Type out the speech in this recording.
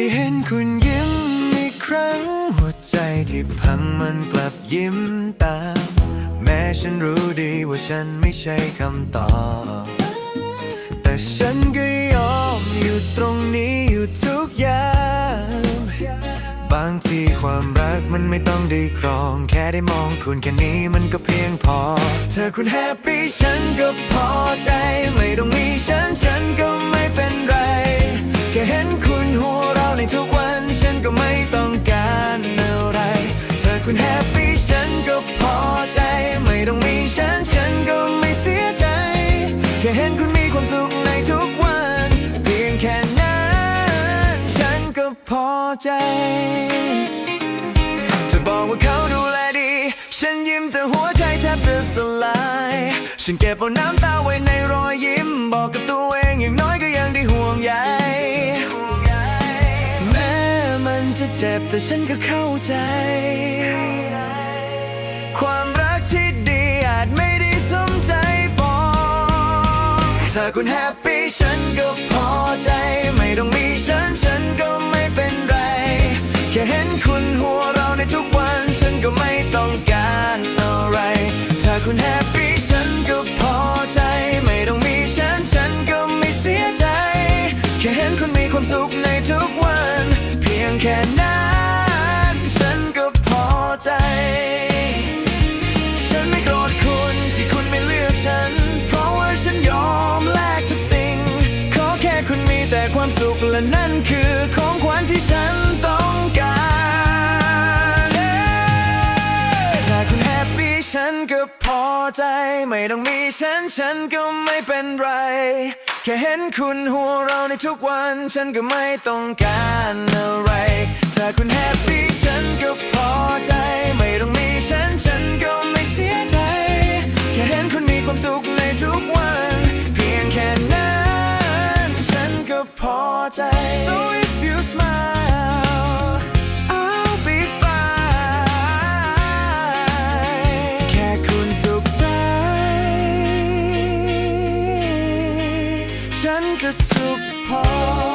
ได้เห็นคุณยิ้มอีกครั้ง หัวใจที่พังมันกลับยิ้มตาม แม้ฉันรู้ดีว่าฉันไม่ใช่คำตอบ แต่ฉันก็ยอมอยู่ตรงนี้อยู่ทุกยามบางทีความรักมันไม่ต้องได้ครอง แค่ได้มองคุณแค่นี้มันก็เพียงพอ เธอคุณแฮปปี้ฉันก็พอใจ ไม่ต้องมีฉันฉัน คุณแฮปปี้ฉันก็พอใจ ไม่ต้องมีฉันฉันก็ไม่เสียใจ แค่เห็นคุณมีความสุขในทุกวัน เพียงแค่นั้นฉันก็พอใจเธอบอกว่าเขาดูแลดี ฉันยิ้มแต่หัวใจแทบจะสลาย ฉันเก็บเอาน้ำตาไว้ในรอยยิ้ม บอกกับตัวเองอย่างน้อยก็ยังได้ห่วงใย จะเจ็บแต่ฉันก็เข้าใจ ความรักที่ดีอาจไม่ได้สมใจบอกถ้าคุณแฮปปี้ฉันก็พอใจ ไม่ต้องมีฉันฉันก็ไม่เป็นไร แค่เห็นคุณหัวเราะในทุกวันฉันก็ไม่ต้องการอะไร ถ้าคุณแฮปปี้ฉันก็พอใจ ไม่ต้องมีฉันฉันก็ไม่เสียใจ แค่เห็นคุณมีความสุขในทุก นั้น ฉันก็พอใจ ฉันไม่โกรธคุณที่คุณไม่เลือกฉัน เพราะว่าฉันยอมแลกทุกสิ่ง ขอแค่คุณมีแต่ความสุขและนั่นคือของขวัญที่ฉันต้องการถ้าคุณแฮปปี้ฉันก็พอใจ ไม่ต้องมีฉันฉันก็ไม่เป็นไรแค่เห็นคุณหัวเราะในทุกวัน ฉันก็ไม่ต้องการอะไร ความสุขในทุกวัน เพียงแค่นั้นฉันก็พอใจ So if you smile I'll be fine แค่คุณสุขใจ ฉันก็สุขพอ